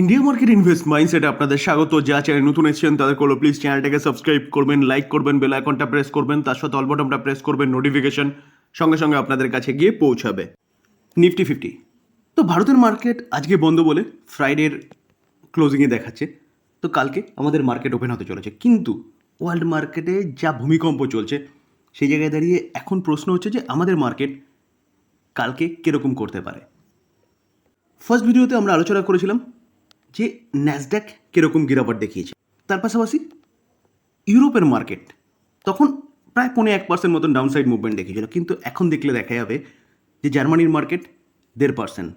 India market invest মাইন্ডসেটে আপনাদের স্বাগত। যা চ্যানেল নতুন এসেছেন, তাদের করল প্লিজ চ্যানেলটাকে সাবস্ক্রাইব করবেন লাইক করবেন বেল আইকনটা প্রেস করবেন, তার সাথে অল বটনটা প্রেস করবেন নোটিফিকেশন সঙ্গে সঙ্গে আপনাদের কাছে গিয়ে পৌঁছাবে। নিফটি ফিফটি তো ভারতের মার্কেট আজকে বন্ধ বলে ফ্রাইডের ক্লোজিংয়ে দেখাচ্ছে। তো কালকে আমাদের মার্কেট ওপেন হতে চলেছে। কিন্তু ওয়ার্ল্ড মার্কেটে যা ভূমিকম্প চলছে, সেই জায়গায় দাঁড়িয়ে এখন প্রশ্ন হচ্ছে যে, আমাদের মার্কেট কালকে কীরকম করতে পারে? ফার্স্ট ভিডিওতে আমরা আলোচনা করেছিলাম যে ন্যাসড্যাক কীরকম গিরাবট দেখিয়েছে। তার পাশাপাশি ইউরোপের মার্কেট তখন প্রায় পৌনে এক পার্সেন্ট মতন ডাউনসাইড মুভমেন্ট দেখিয়েছিল। কিন্তু এখন দেখলে দেখা যাবে যে জার্মানির মার্কেট দেড় পার্সেন্ট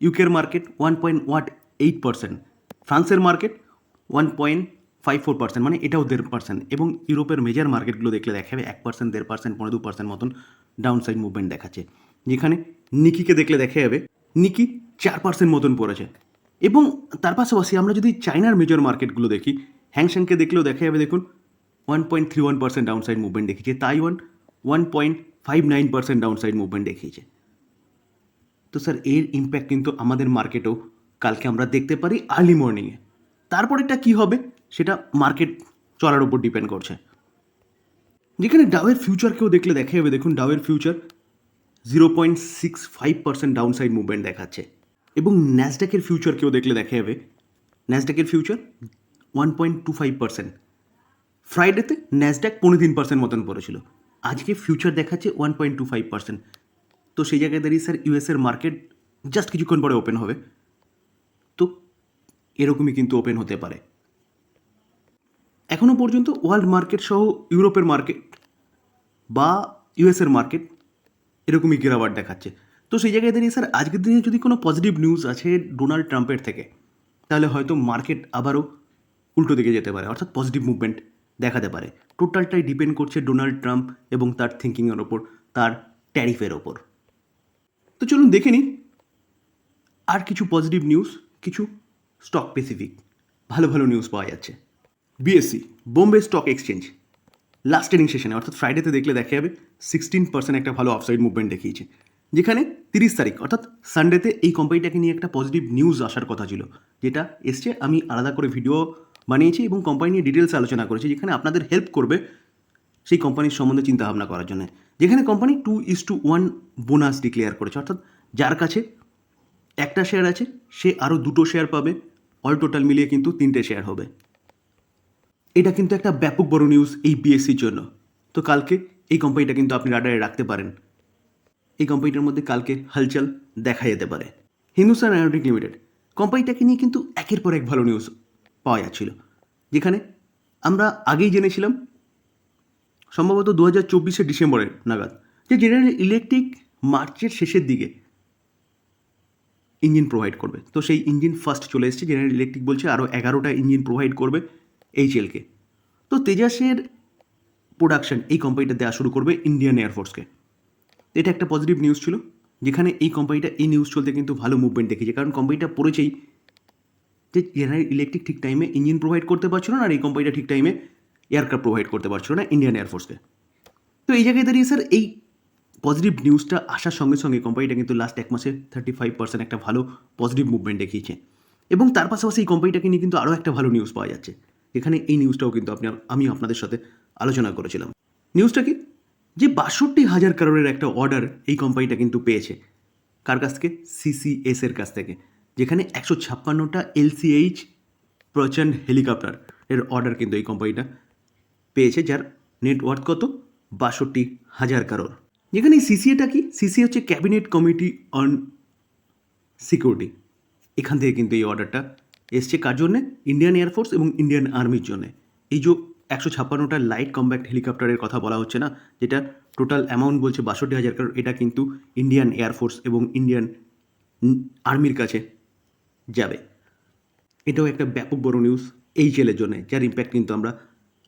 ইউকের market one point what eight percent ফ্রান্সের market one point five four percent মানে এটাও দেড় পার্সেন্ট এবং ইউরোপের মেজর মার্কেটগুলো দেখলে দেখা যাবে এক পার্সেন্ট দেড় পার্সেন্ট পনেরো দু পার্সেন্ট মতন ডাউনসাইড মুভমেন্ট দেখাচ্ছে। যেখানে নিকিকে দেখলে দেখা যাবে নিকি চার পার্সেন্ট মতন পড়েছে। এবং তার পাশাপাশি আমরা যদি চায়নার মেজর মার্কেটগুলো দেখি হ্যাংস্যাংকে দেখলেও দেখা যাবে দেখুন one point three one percent downside movement দেখিয়েছে Taiwan one point five nine percent downside movement দেখিয়েছে। তো স্যার এর ইম্প্যাক্ট কিন্তু আমাদের মার্কেটেও কালকে আমরা দেখতে পারি আর্লি মর্নিংয়ে তারপরেটা কী হবে? সেটা মার্কেট চলার উপর ডিপেন্ড করছে। যেখানে ডাওয়ের ফিউচারকেও দেখলে দেখা যাবে দেখুন ডাওয়ের future zero point six five percent downside movement দেখাচ্ছে। এবং ন্যাসডাকের ফিউচার কেউ দেখলে দেখা যাবে। ন্যাসডাকের future one point two five percent ফ্রাইডেতে Nasdaq পনেরো তিন পার্সেন্ট মতন পড়েছিল। আজকে ফিউচার দেখাচ্ছে one point two five percent তো সেই জায়গায় দাঁড়িয়ে স্যার ইউএসের মার্কেট জাস্ট কিছুক্ষণ পরে ওপেন হবে। তো এরকমই কিন্তু ওপেন হতে পারে। এখনও পর্যন্ত ওয়ার্ল্ড মার্কেট সহ ইউরোপের মার্কেট বা ইউএসের মার্কেট এরকমই গিরাবার দেখাচ্ছে। তো সেই জায়গায় দাঁড়িয়ে, স্যার, আজকের দিনে যদি কোনো পজিটিভ নিউজ আছে ডোনাল্ড ট্রাম্পের থেকে, তাহলে হয়তো মার্কেট আবারও উল্টো দিকে যেতে পারে, অর্থাৎ পজিটিভ মুভমেন্ট দেখাতে পারে। টোটালটাই ডিপেন্ড করছে ডোনাল্ড ট্রাম্প এবং তার থিঙ্কিংয়ের ওপর, তার ট্যারিফের ওপর। তো চলুন দেখে নিই, আর কিছু পজিটিভ নিউজ কিছু স্টক স্পেসিফিক ভালো ভালো নিউজ পাওয়া যাচ্ছে। BSE Bombay stock exchange last trading সেশনে অর্থাৎ ফ্রাইডেতে দেখলে দেখা যাবে সিক্সটিন পার্সেন্ট একটা ভালো অফসাইড মুভমেন্ট দেখিয়েছে। যেখানে তিরিশ তারিখ, অর্থাৎ সানডেতে এই কোম্পানিটাকে নিয়ে একটা পজিটিভ নিউজ আসার কথা ছিল, যেটা এসছে। আমি আলাদা করে ভিডিও বানিয়েছি এবং কোম্পানি নিয়ে ডিটেলস আলোচনা করেছি, যেখানে আপনাদের হেল্প করবে সেই কোম্পানির সম্বন্ধে চিন্তা ভাবনা করার জন্য। যেখানে company two is two one bonus declare করেছে, অর্থাৎ যার কাছে একটা শেয়ার আছে, সে আরও দুটো শেয়ার পাবে অল টোটাল মিলিয়ে কিন্তু তিনটে শেয়ার হবে। এটা কিন্তু একটা ব্যাপক বড় নিউজ এই বিএসসির জন্য। তো কালকে এই কোম্পানিটা কিন্তু আপনি রাডারে রাখতে পারেন। এই কোম্পানিটার মধ্যে কালকে হালচাল দেখা যেতে পারে। হিন্দুস্তান অ্যারোটিক লিমিটেড কোম্পানিটাকে নিয়ে কিন্তু একের পর এক ভালো নিউজ পাওয়া যাচ্ছিল, যেখানে আমরা আগেই জেনেছিলাম সম্ভবত দু হাজার চব্বিশে ডিসেম্বরের নাগাদ যে জেনারেল ইলেকট্রিক মার্চের শেষের দিকে ইঞ্জিন প্রোভাইড করবে। তো সেই ইঞ্জিন ফার্স্ট চলে এসেছে জেনারেল ইলেকট্রিক বলছে আরও এগারোটা ইঞ্জিন প্রোভাইড করবে এইচএলকে তো তেজাসের প্রোডাকশন এই কোম্পানিটা দেওয়া শুরু করবে ইন্ডিয়ান এয়ারফোর্সকে এটা একটা পজিটিভ নিউজ ছিল, যেখানে এই কোম্পানিটা এই নিউজ চলতে কিন্তু ভালো মুভমেন্ট দেখেছে কারণ কোম্পানিটা পড়েছেই যে জেনারেল ইলেকট্রিক ঠিক টাইমে ইঞ্জিন প্রোভাইড করতে পারছিল না, আর এই কোম্পানিটা ঠিক টাইমে এয়ারক্রাফট প্রোভাইড করতে পারছিল না ইন্ডিয়ান এয়ারফোর্সকে তো এই জায়গায় দাঁড়িয়ে স্যার এই পজিটিভ নিউজটা আসার সঙ্গে সঙ্গে কোম্পানিটা কিন্তু লাস্ট এক মাসে থার্টি ফাইভ পার্সেন্ট একটা ভালো পজিটিভ মুভমেন্ট দেখিয়েছে। এবং তার পাশাপাশি এই কোম্পানিটাকে নিয়ে কিন্তু আরও একটা ভালো নিউজ পাওয়া যাচ্ছে। এখানে এই নিউজটাও কিন্তু আপনি, আমি আপনাদের সাথে আলোচনা করেছিলাম। নিউজটা কি? যে বাষট্টি হাজার কারোরের একটা অর্ডার এই কোম্পানিটা কিন্তু পেয়েছে। কার কাছ থেকে? সিসিএস এর কাছ থেকে। যেখানে একশো ছাপ্পান্নটা এলসিএইচ প্রচণ্ড হেলিকপ্টার এর অর্ডার কিন্তু এই কোম্পানিটা পেয়েছে, যার নেটওয়ার্থ কত? বাষট্টি হাজার কারোর। যেখানে এই সিসিএটা কি? সিসি হচ্ছে ক্যাবিনেট কমিটি অন সিকিউরিটি এখান থেকে কিন্তু এই অর্ডারটা এসছে কার জন্যে? ইন্ডিয়ান এয়ারফোর্স এবং ইন্ডিয়ান আর্মির জন্যে। এই যে একশো ছাপ্পান্নটা লাইট কম্ব্যাক্ট হেলিকপ্টারের কথা বলা হচ্ছে না, যেটা টোটাল অ্যামাউন্ট বলছে বাষট্টি হাজার কারণ এটা কিন্তু ইন্ডিয়ান এয়ারফোর্স এবং ইন্ডিয়ান আর্মির কাছে যাবে। এটাও একটা ব্যাপক বড় নিউজ এই জেলের জন্য, যার ইম্প্যাক্ট কিন্তু আমরা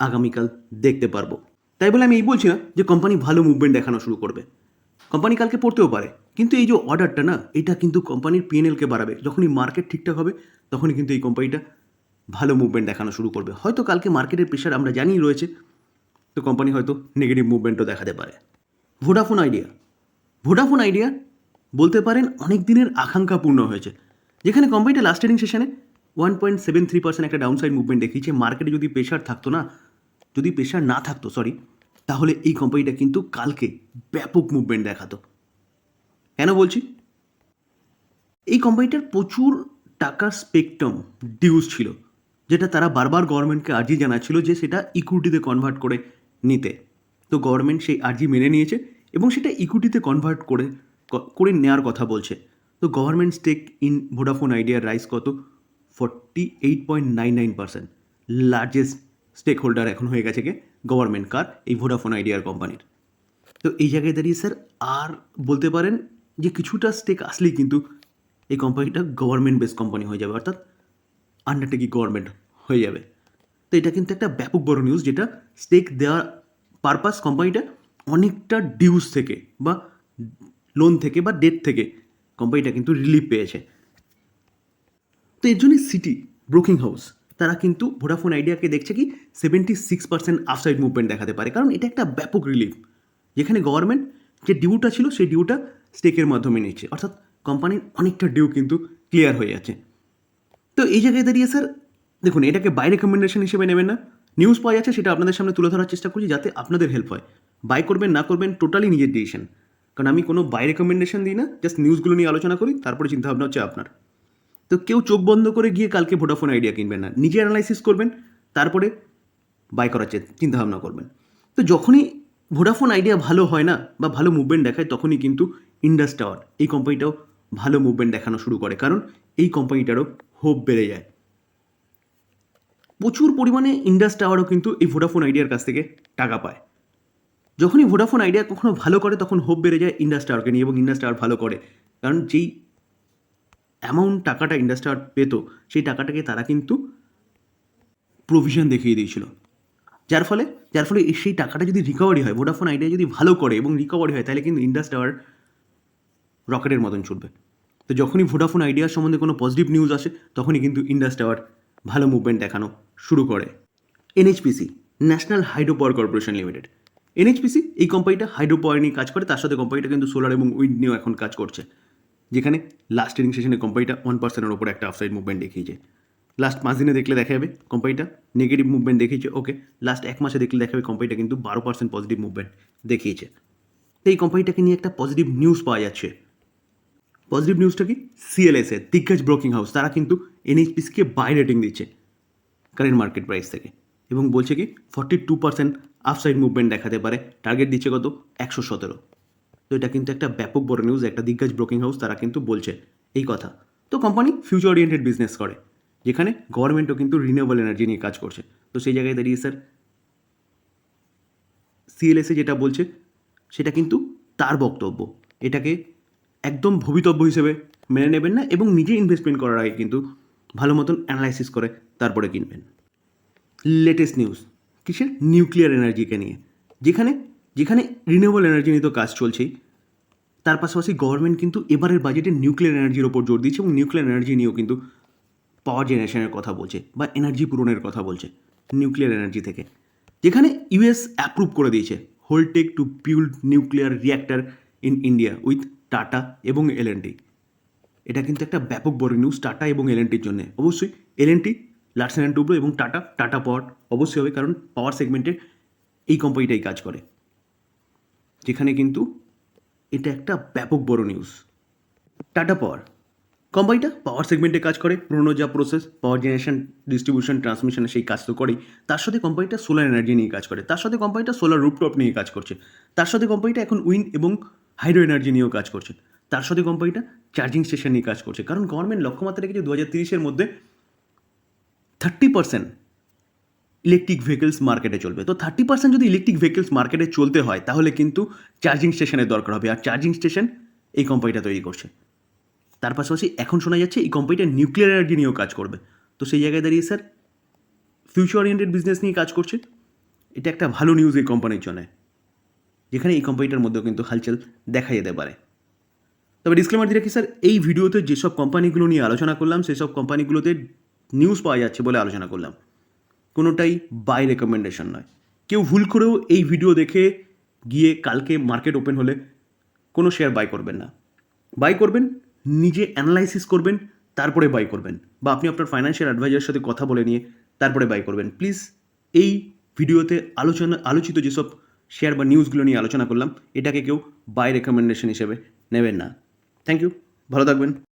আগামীকাল দেখতে পারব। তাই বলে আমি এই বলছি না যে কোম্পানি ভালো মুভমেন্ট দেখানো শুরু করবে। কোম্পানি কালকে পড়তেও পারে, কিন্তু এই যে অর্ডারটা না, এটা কিন্তু কোম্পানির পিএনএলকে বাড়াবে। যখনই মার্কেট ঠিকঠাক হবে, তখনই কিন্তু এই কোম্পানিটা ভালো মুভমেন্ট দেখানো শুরু করবে। হয়তো কালকে মার্কেটের প্রেশার আমরা জানি রয়েছে, তো কোম্পানি হয়তো নেগেটিভ মুভমেন্টও দেখাতে পারে। ভোডাফোন আইডিয়া ভোডাফোন আইডিয়া বলতে পারেন অনেক দিনের আকাঙ্ক্ষা পূর্ণ হয়েছে। যেখানে কোম্পানিটা লাস্ট ট্রেডিং সেশনে one point seven three percent একটা ডাউন সাইড মুভমেন্ট দেখিয়েছে মার্কেটে যদি প্রেশার থাকতো না, যদি প্রেশার না থাকতো সরি তাহলে এই কোম্পানিটা কিন্তু কালকে ব্যাপক মুভমেন্ট দেখাতো। কেন বলছি? এই কোম্পানিটার প্রচুর টাকা স্পেকট্রাম ডিউজ ছিল। যেটা তারা বারবার গভর্নমেন্টকে আর্জি জানাচ্ছিল যে সেটা ইকুইটিতে কনভার্ট করে নিতে। তো গভর্নমেন্ট সেই আর্জি মেনে নিয়েছে এবং সেটা ইকুইটিতে কনভার্ট করে করে নেওয়ার কথা বলছে। তো গভর্নমেন্ট স্টেক ইন ভোডাফোন আইডিয়ার রাইস কত? Forty eight point nine nine percent largest stake holder এখন হয়ে গেছে কে? গভর্নমেন্ট কার এই ভোডাফোন আইডিয়ার কোম্পানির তো এই জায়গায় দাঁড়িয়ে স্যার আর বলতে পারেন যে কিছুটা স্টেক আসলেই কিন্তু এই কোম্পানিটা গভর্নমেন্ট বেস কোম্পানি হয়ে যাবে। অর্থাৎ আন্ডারটেকিং গভর্নমেন্ট হয়ে যাবে। তো এটা কিন্তু একটা ব্যাপক বড় নিউজ যেটা স্টেক দেওয়ার পারপাস কোম্পানিটা অনেকটা ডিউস থেকে বা লোন থেকে বা ডেট থেকে কোম্পানিটা কিন্তু রিলিফ পেয়েছে। তো এর জন্য সিটি ব্রোকিং হাউস তারা কিন্তু ভোডাফোন আইডিয়াকে দেখছে কি seventy six percent upside movement দেখাতে পারে। কারণ এটা একটা ব্যাপক রিলিফ যেখানে গভর্নমেন্ট যে ডিউটা ছিল, সেই ডিউটা স্টেকের মাধ্যমে নিচ্ছে। অর্থাৎ কোম্পানির অনেকটা ডিউ কিন্তু ক্লিয়ার হয়ে যাচ্ছে। তো এই জায়গায় দাঁড়িয়ে, স্যার, দেখুন, এটাকে বাই রেকমেন্ডেশন হিসেবে নেবেন না। নিউজ পাওয়া যাচ্ছে, সেটা আপনাদের সামনে তুলে ধরার চেষ্টা করছি যাতে আপনাদের হেল্প হয়। বাই করবেন, না করবেন টোটালি নিজের ডিসিশন কারণ আমি কোনো বাই রেকমেন্ডেশন দিই না জাস্ট নিউজগুলো নিয়ে আলোচনা করি, তারপরে চিন্তাভাবনা হচ্ছে আপনার। তো কেউ চোখ বন্ধ করে গিয়ে কালকে ভোডাফোন আইডিয়া কিনবেন না। নিজে অ্যানালাইসিস করবেন, তারপরে বাই করার চিন্তাভাবনা করবেন। তো যখনই ভোডাফোন আইডিয়া ভালো হয় না বা ভালো মুভমেন্ট দেখায়, তখনই কিন্তু ইন্ডাস টাওয়ার এই কোম্পানিটাও ভালো মুভমেন্ট দেখানো শুরু করে। কারণ এই কোম্পানিটারও হোপ বেড়ে যায়। প্রচুর পরিমাণে ইন্ডাস টাওয়ারও কিন্তু এই ভোডাফোন আইডিয়ার কাছ থেকে টাকা পায়। যখনই ভোডাফোন আইডিয়া কখনো ভালো করে, তখন হোপ বেড়ে যায় ইন্ডাস টাওয়ারকে নিয়ে এবং ইন্ডাস টাওয়ার ভালো করে। কারণ যেই অ্যামাউন্ট টাকাটা ইন্ডাস টাওয়ার পেত, সেই টাকাটাকে তারা কিন্তু প্রভিশন দেখিয়ে দিয়েছিল। যার ফলে যার ফলে সেই টাকাটা যদি রিকভারি হয় ভোডাফোন আইডিয়া যদি ভালো করে এবং রিকভারি হয়, তাহলে কিন্তু ইন্ডাস টাওয়ার রকেটের মতন ছুটবে। তো যখনই ভোডাফোন আইডিয়ার সম্বন্ধে কোনো পজিটিভ নিউজ আসে, তখনই কিন্তু ইন্ডাস টাওয়ার ভালো মুভমেন্ট দেখানো শুরু করে। NHPC national hydro power corporation limited NHPC এই কোম্পানিটা হাইড্রো পাওয়ার নিয়ে কাজ করে, তার সাথে কোম্পানিটা কিন্তু সোলার এবং উইন্ড নিয়েও এখন কাজ করছে। যেখানে লাস্ট ট্রেডিং সেশনে কোম্পানিটা ওয়ান পার্সেন্টের ওপর একটা আফসাইড মুভমেন্ট দেখিয়েছে। লাস্ট পাঁচ দিনে দেখলে দেখা যাবে কোম্পানিটা নেগেটিভ মুভমেন্ট দেখিয়েছে ওকে লাস্ট এক মাসে দেখলে দেখা যাবে কোম্পানিটা কিন্তু বারো পার্সেন্ট পজিটিভ মুভমেন্ট দেখিয়েছে। তো এই কোম্পানিটাকে নিয়ে একটা পজিটিভ নিউজ পাওয়া যাচ্ছে। পজিটিভ নিউজটা কি? সিএলএসএ দিগ্গজ ব্রোকিং হাউস তারা কিন্তু এনএইচপিসিকে বাই রেটিং দিচ্ছে কারেন্ট মার্কেট প্রাইস থেকে। এবং বলছে কি forty two percent upside movement দেখাতে পারে। টার্গেট দিচ্ছে কত? একশো সতেরো। তো এটা কিন্তু একটা ব্যাপক বড় নিউজ একটা দিগ্গজ ব্রোকিং হাউস তারা কিন্তু বলছে এই কথা। তো কোম্পানি ফিউচার ওরিয়েন্টেড বিজনেস করে, যেখানে গভর্নমেন্টও কিন্তু রিনিউয়েবল এনার্জি নিয়ে কাজ করছে। তো সেই জায়গায় দাঁড়িয়ে স্যার সিএলএসএ যেটা বলছে, সেটা কিন্তু তার বক্তব্য। এটাকে একদম ভবিতব্য হিসেবে মেনে নেবেন না এবং নিজে ইনভেস্টমেন্ট করার আগে কিন্তু ভালো মতন অ্যানালাইসিস করে তারপরে কিনবেন। লেটেস্ট নিউজ কিসের? নিউক্লিয়ার এনার্জিকে নিয়ে। যেখানে যেখানে রিনিউয়েবল এনার্জি নিয়ে তো কাজ চলছেই। তার পাশাপাশি গভর্নমেন্ট কিন্তু এবারের বাজেটে নিউক্লিয়ার এনার্জির ওপর জোর দিচ্ছে এবং নিউক্লিয়ার এনার্জি নিয়েও কিন্তু পাওয়ার জেনারেশনের কথা বলছে বা এনার্জি পূরণের কথা বলছে নিউক্লিয়ার এনার্জি থেকে। যেখানে ইউএস অ্যাপ্রুভ করে দিয়েছে। Holtec to build nuclear reactor in India with Tata এবং এলএনটি এটা কিন্তু একটা ব্যাপক বড় নিউজ টাটা এবং এলএনটির জন্য। অবশ্যই এলএনটি লার্সেন অ্যান্ড টুব্রো এবং টাটা টাটা পাওয়ার অবশ্যই হবে কারণ পাওয়ার সেগমেন্টে এই কোম্পানিটাই কাজ করে। যেখানে কিন্তু এটা একটা ব্যাপক বড় নিউজ টাটা পাওয়ার কোম্পানিটা পাওয়ার সেগমেন্টে কাজ করে, পুরোনো যা প্রসেস পাওয়ার জেনারেশন ডিস্ট্রিবিউশন ট্রান্সমিশনে সেই কাজ তো করেই। তার সাথে কোম্পানিটা সোলার এনার্জি নিয়ে কাজ করে। তার সাথে কোম্পানিটা সোলার রুপটপ নিয়ে কাজ করছে। তার সাথে কোম্পানিটা এখন উইন্ড এবং হাইড্রো এনার্জি নিয়েও কাজ করছে তার সাথে কোম্পানিটা চার্জিং স্টেশন নিয়ে কাজ করছে। কারণ গভর্নমেন্ট লক্ষ্যমাত্রা রেখেছে দু হাজার তিরিশের মধ্যে থার্টি পার্সেন্ট ইলেকট্রিক ভেহিকলস মার্কেটে চলবে। তো থার্টি পার্সেন্ট যদি ইলেকট্রিক ভেহিকলস মার্কেটে চলতে হয়, তাহলে কিন্তু চার্জিং স্টেশনের দরকার হবে। আর চার্জিং স্টেশন এই কোম্পানিটা তৈরি করছে। তার পাশাপাশি এখন শোনা যাচ্ছে এই কোম্পানিটা নিউক্লিয়ার এনার্জি নিয়েও কাজ করবে। তো সেই জায়গায় দাঁড়িয়ে স্যার ফিউচার ওরিয়েন্টেড বিজনেস নিয়ে কাজ করছে। এটা একটা ভালো নিউজ এই কোম্পানির জন্য। যেখানে এই কোম্পানিটার মধ্যেও কিন্তু হালচাল দেখা যেতে পারে। তবে ডিসক্লেমার দিয়ে রাখি স্যার এই ভিডিওতে যেসব কোম্পানিগুলো নিয়ে আলোচনা করলাম, সেসব কোম্পানিগুলোতে নিউজ পাওয়া যাচ্ছে বলে আলোচনা করলাম। কোনোটাই বাই রেকমেন্ডেশন নয়। কেউ ভুল করেও এই ভিডিও দেখে গিয়ে কালকে মার্কেট ওপেন হলে কোনো শেয়ার বাই করবেন না। বাই করবেন, নিজে অ্যানালাইসিস করবেন, তারপরে বাই করবেন বা আপনি আপনার ফাইন্যান্সিয়াল অ্যাডভাইজারের সাথে কথা বলে নিয়ে তারপরে বাই করবেন। প্লিজ এই ভিডিওতে আলোচনা, আলোচিত যেসব শেয়ার বা নিউজগুলো নিয়ে আলোচনা করলাম, এটাকে কেউ বাই রেকমেন্ডেশন হিসেবে নেবেন না। থ্যাংক ইউ ভালো থাকবেন।